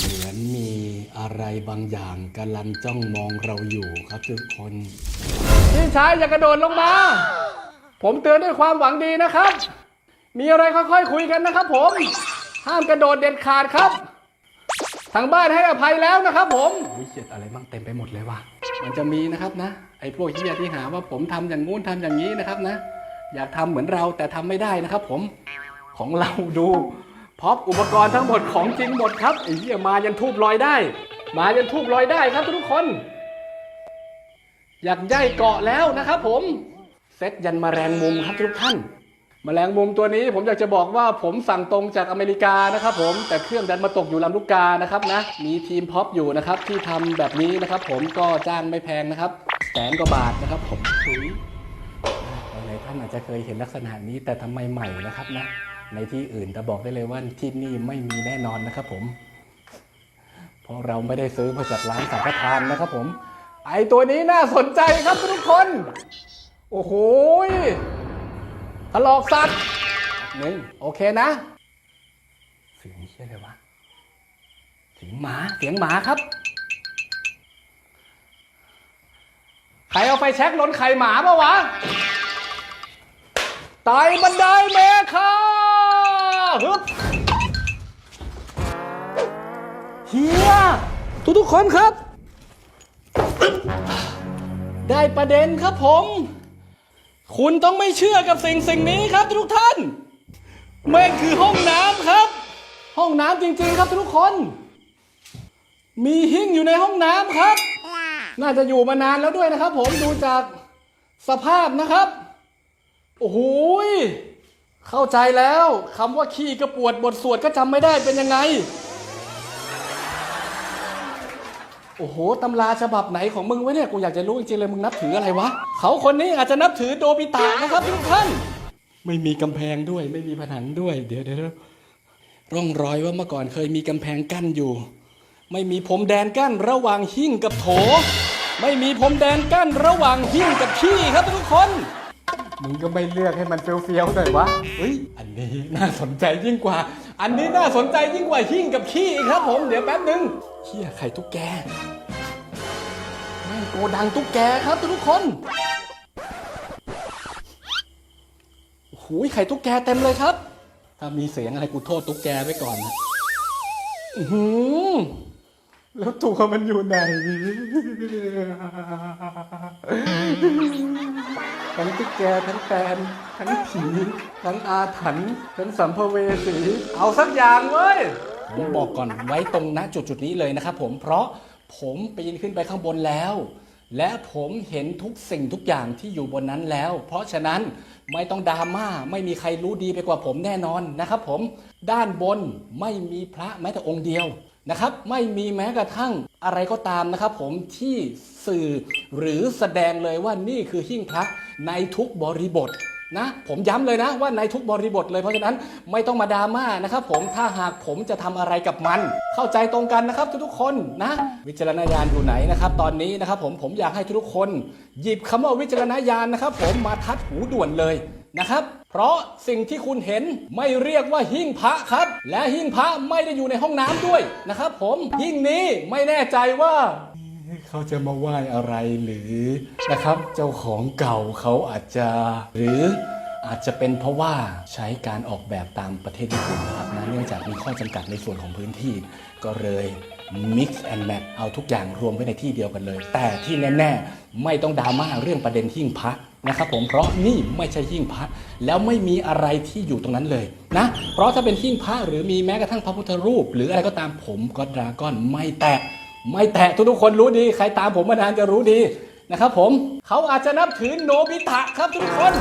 เหมือนมีอะไรบางอย่างกำลังจ้องมองเราอยู่ครับทุกคน พี่ชายอย่ากระโดดลงมา ผมเตือนด้วยความหวังดีนะครับ มีอะไรค่อยๆคุยกันนะครับ ผม ห้ามกระโดดเด็ดขาดครับ ทางบ้านให้อภัยแล้วนะครับ ผมวิเชียอะไรบ้างเต็มไปหมดเลยว่ะ มันจะมีนะครับนะ ไอ้พวกเฮียที่หาว่าผมทำอย่างงู้นทำอย่างนี้นะครับนะ อยากทำเหมือนเราแต่ทำไม่ได้นะครับ ผม ของเราดู พร็อพอุปกรณ์ทั้งหมดของจริงหมดครับไอ้เหี้ยมายันทูบลอยได้ มายันทูบลอยได้ครับทุกคน อยากย่ายเกาะแล้วนะครับผมเซ็ตยันแมลงมุมครับทุกท่านแมลงมุมตัวนี้ผมอยากจะบอกว่าผมสั่งตรงจากอเมริกานะครับผมแต่เครื่องดันมาตกอยู่ลำลูกกานะครับนะมีทีมพ็อปอยู่นะครับที่ทำแบบนี้นะครับผมก็จ้างไม่แพงนะครับแสนกว่าบาทนะครับผมหลายท่านอาจจะเคยเห็นลักษณะนี้แต่ทำไมใหม่นะครับนะ ในที่อื่นแต่บอกได้เลยว่าที่นี่ไม่มีแน่นอนนะครับผม เพราะเราไม่ได้ซื้อมาจากร้านสังฆทานนะครับผม ไอตัวนี้น่าสนใจครับทุกคน โอ้โหถลอกสัตว์หนึ่งโอเคนะ เสียงเชี่ยเลยวะเสียงหมาเสียงหมาครับใครเอาไฟแช็กล้นไข่หมาปะวะไต่บันไดเมคา ฮึบเฮียทุกๆคนครับ ได้ประเด็นครับผม คุณต้องไม่เชื่อกับสิ่งสิ่งนี้ครับทุกท่านแม่งคือห้องน้ำครับ ห้องน้ำจริงๆครับทุกคน มีหิ้งอยู่ในห้องน้ำครับ น่าจะอยู่มานานแล้วด้วยนะครับ ผมดูจากสภาพนะครับ โอ้โห เข้าใจแล้วคำว่าขี้กระปวดบทสวดก็จำไม่ได้เป็นยังไง โอ้โหตำราฉบับไหนของมึงวะเนี่ยกูอยากจะรู้จริงๆเลยมึงนับถืออะไรวะเขาคนนี้อาจจะนับถือโดบิตะนะครับทุกท่าน ไม่มีกำแพงด้วย ไม่มีผนังด้วย เดี๋ยวเดี๋ยวเดี๋ยวร่องรอยว่าเมื่อก่อนเคยมีกำแพงกั้นอยู่ ไม่มีพรมแดนกั้นระหว่างหิ้งกับโถ ไม่มีพรมแดนกั้นระหว่างหิ้งกับขี้ครับทุกคน มึงก็ไม่เลือกให้มันเฟี้ยวๆหน่อยวะเฮ้ย อันนี้น่าสนใจยิ่งกว่า อันนี้น่าสนใจยิ่งกว่าหิ้งกับขี้อีกครับผม เดี๋ยวแป๊บนึงเฮียไข่ตุ๊กแกแม่งโกดังตุ๊กแกครับทุกคนโอ้โหไข่ตุ๊กแกเต็มเลยครับ ถ้ามีเสียงอะไรกูโทษตุ๊กแกไว้ก่อนนะอือหือแล้วตัวมันอยู่ไหน ทั้งตุ๊กแกทั้งแตนทั้งผีทั้งอาถรรพ์ทั้งสัมภเวสีเอาสักอย่างเว้ยผมบอกก่อนไว้ตรงณจุดจุดนี้เลยนะครับผมเพราะผมปีนขึ้นไปข้างบนแล้ว และผมเห็นทุกสิ่งทุกอย่างที่อยู่บนนั้นแล้ว เพราะฉะนั้นไม่ต้องดราม่าไม่มีใครรู้ดีไปกว่าผมแน่นอนนะครับผมด้านบนไม่มีพระแม้แต่องค์เดียวนะครับ ไม่มีแม้กระทั่ง อะไรก็ตามนะครับผมที่สื่อหรือแสดงเลยว่านี่คือหิ้งพระในทุกบริบทนะผมย้ำเลยนะว่าในทุกบริบทเลยเพราะฉะนั้นไม่ต้องมาดราม่านะครับผมถ้าหากผมจะทำอะไรกับมัน เข้าใจตรงกันนะครับทุกๆคนนะ วิจารณญาณอยู่ไหนนะครับตอนนี้นะครับผมผมอยากให้ทุกๆคน หยิบคำว่าวิจารณญาณนะครับผมมาทัดหูด่วนเลย นะครับ เพราะสิ่งที่คุณเห็นไม่เรียกว่าหิ้งพระครับ และหิ้งพระไม่ได้อยู่ในห้องน้ำด้วยนะครับผมหิ้งนี้ไม่แน่ใจว่าเขาจะมาไหว้อะไรหรือนะครับ เจ้าของเก่าเขาอาจจะ หรืออาจจะเป็นเพราะว่าใช้การออกแบบตามประเทศญี่ปุ่นนะครับนะเนื่องจากมีข้อจำกัดในส่วนของพื้นที่ ก็เลย mix and match เอาทุกอย่างรวมไว้ในที่เดียวกันเลย แต่ที่แน่ ๆ ไม่ต้องดราม่าเรื่องประเด็นหิ้งพระ นะครับผมเพราะนี่ไม่ใช่หิ้งพระแล้วไม่มีอะไรที่อยู่ตรงนั้นเลยนะเพราะถ้าเป็นหิ้งพระหรือมีแม้กระทั่งพระพุทธรูป หรืออะไรก็ตามผมก็ดราก้อนไม่แตะไม่แตะทุกๆคนรู้ดี ใครตามผมมานานจะรู้ดีนะครับผมเขาอาจจะนับถือโนบิตะครับทุกคน